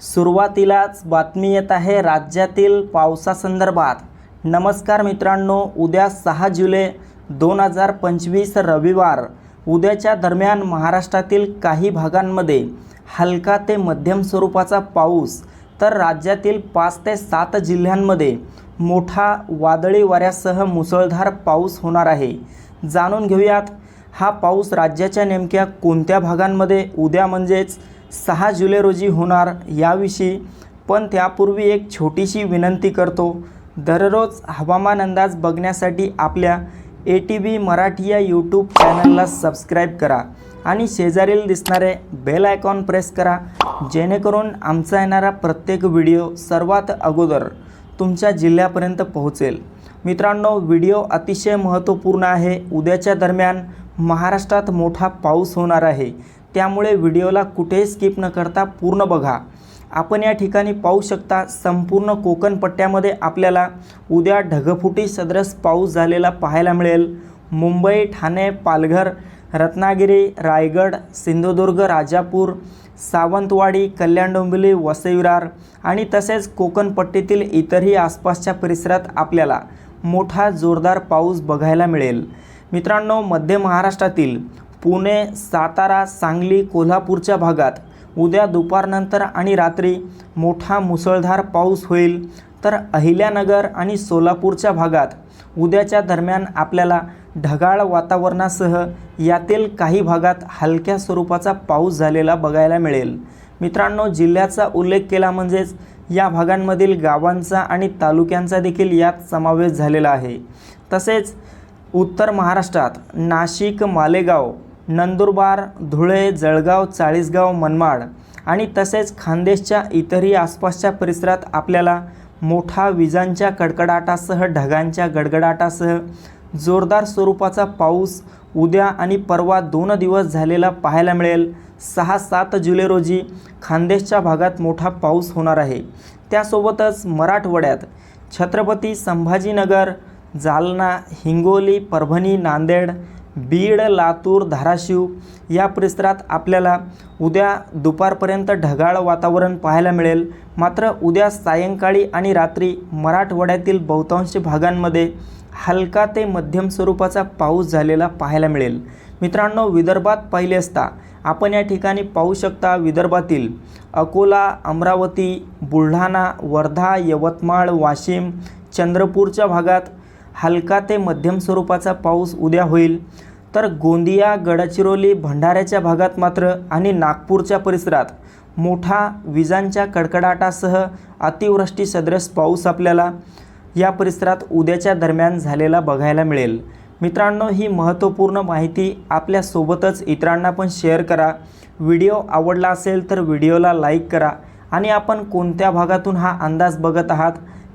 सुरुवातीलाच बातमी येत आहे राज्यातील पावसासंदर्भात. नमस्कार मित्रांनो उद्या सहा जुलै दोन हजार पंचवीस रविवार. उद्याच्या दरम्यान महाराष्ट्रातील काही भागांमध्ये हलका ते मध्यम स्वरूपाचा पाऊस तर राज्यातील पाच ते सात जिल्ह्यांमध्ये मोठा वादळी वाऱ्यासह मुसळधार पाऊस होणार आहे. जाणून घेऊयात हा पाऊस राज्याच्या नेमक्या कोणत्या भागांमध्ये उद्या म्हणजेच सहा जुलै रोजी होणार याविषयी पण त्यापूर्वी एक छोटीशी विनंती करतो. दररोज हवामान अंदाज बघण्यासाठी आपल्या ए टी बी मराठी या यूट्यूब चॅनलला सबस्क्राईब करा आणि शेजारील दिसणारे बेल आयकॉन प्रेस करा जेणेकरून आमचा येणारा प्रत्येक व्हिडिओ सर्वात अगोदर तुमच्या जिल्ह्यापर्यंत पोहोचेल. मित्रांनो व्हिडिओ अतिशय महत्त्वपूर्ण आहे. उद्याच्या दरम्यान महाराष्ट्रात मोठा पाऊस होणार आहे. त्यामुळे व्हिडिओला कुठेही स्किप न करता पूर्ण बघा. आपण या ठिकाणी पाहू शकता संपूर्ण कोकण पट्ट्यामध्ये आपल्याला उद्या ढगफुटी सदरस पाऊस झालेला पाहायला मिळेल. मुंबई ठाणे पालघर रत्नागिरी रायगड सिंधुदुर्ग राजापूर सावंतवाडी कल्याण डोंबिवली वसईविरार आणि तसेच कोकणपट्टीतील इतरही आसपासच्या परिसरात आपल्याला मोठा जोरदार पाऊस बघायला मिळेल. मित्रांनो मध्य महाराष्ट्रातील पुणे सातारा सांगली कोल्हापूरच्या भागात उद्या दुपारनंतर आणि रात्री मोठा मुसळधार पाऊस होईल. तर अहिल्यानगर आणि सोलापूरच्या भागात उद्याच्या दरम्यान आपल्याला ढगाळ वातावरणासह यातील काही भागात हलक्या स्वरूपाचा पाऊस झालेला बघायला मिळेल. मित्रांनो जिल्ह्याचा उल्लेख केला म्हणजेच या भागांमधील गावांचा आणि तालुक्यांचा देखील यात समावेश झालेला आहे. तसेच उत्तर महाराष्ट्रात नाशिक मालेगाव नंदुरबार धुळे जळगाव चाळीसगाव मनमाड आणि तसेच खानदेशच्या इतरही आसपासच्या परिसरात आपल्याला मोठा विजांच्या कडकडाटासह ढगांच्या गडगडाटासह जोरदार स्वरूपाचा पाऊस उद्या आणि परवा दोन दिवस झालेला पाहायला मिळेल. सहा सात जुलै रोजी खानदेशच्या भागात मोठा पाऊस होणार आहे. त्यासोबतच मराठवाड्यात छत्रपती संभाजीनगर जालना हिंगोली परभणी नांदेड बीड लातूर धाराशिव या परिसरात आपल्याला उद्या दुपारपर्यंत ढगाळ वातावरण पाहायला मिळेल. मात्र उद्या सायंकाळी आणि रात्री मराठवाड्यातील बहुतांश भागांमध्ये हलका ते मध्यम स्वरूपाचा पाऊस झालेला पाहायला मिळेल. मित्रांनो विदर्भात पाहिले असता आपण या ठिकाणी पाहू शकता विदर्भातील अकोला अमरावती बुलढाणा वर्धा यवतमाळ वाशिम चंद्रपूरच्या भागात हलका ते मध्यम स्वरूपाचा पाऊस उद्या होईल. तर गोंदिया गडचिरोली भंडाऱ्याच्या भागात मात्र आणि नागपूरच्या परिसरात मोठा विजांच्या कडकडाटासह अतिवृष्टी सदृश पाऊस आपल्याला या परिसरात उद्याच्या दरम्यान झालेला बघायला मिळेल. मित्रांनो ही महत्त्वपूर्ण माहिती आपल्यासोबतच इतरांना पण शेअर करा. व्हिडिओ आवडला असेल तर व्हिडिओला लाईक करा आणि आपण कोणत्या भागातून हा अंदाज बघत आहात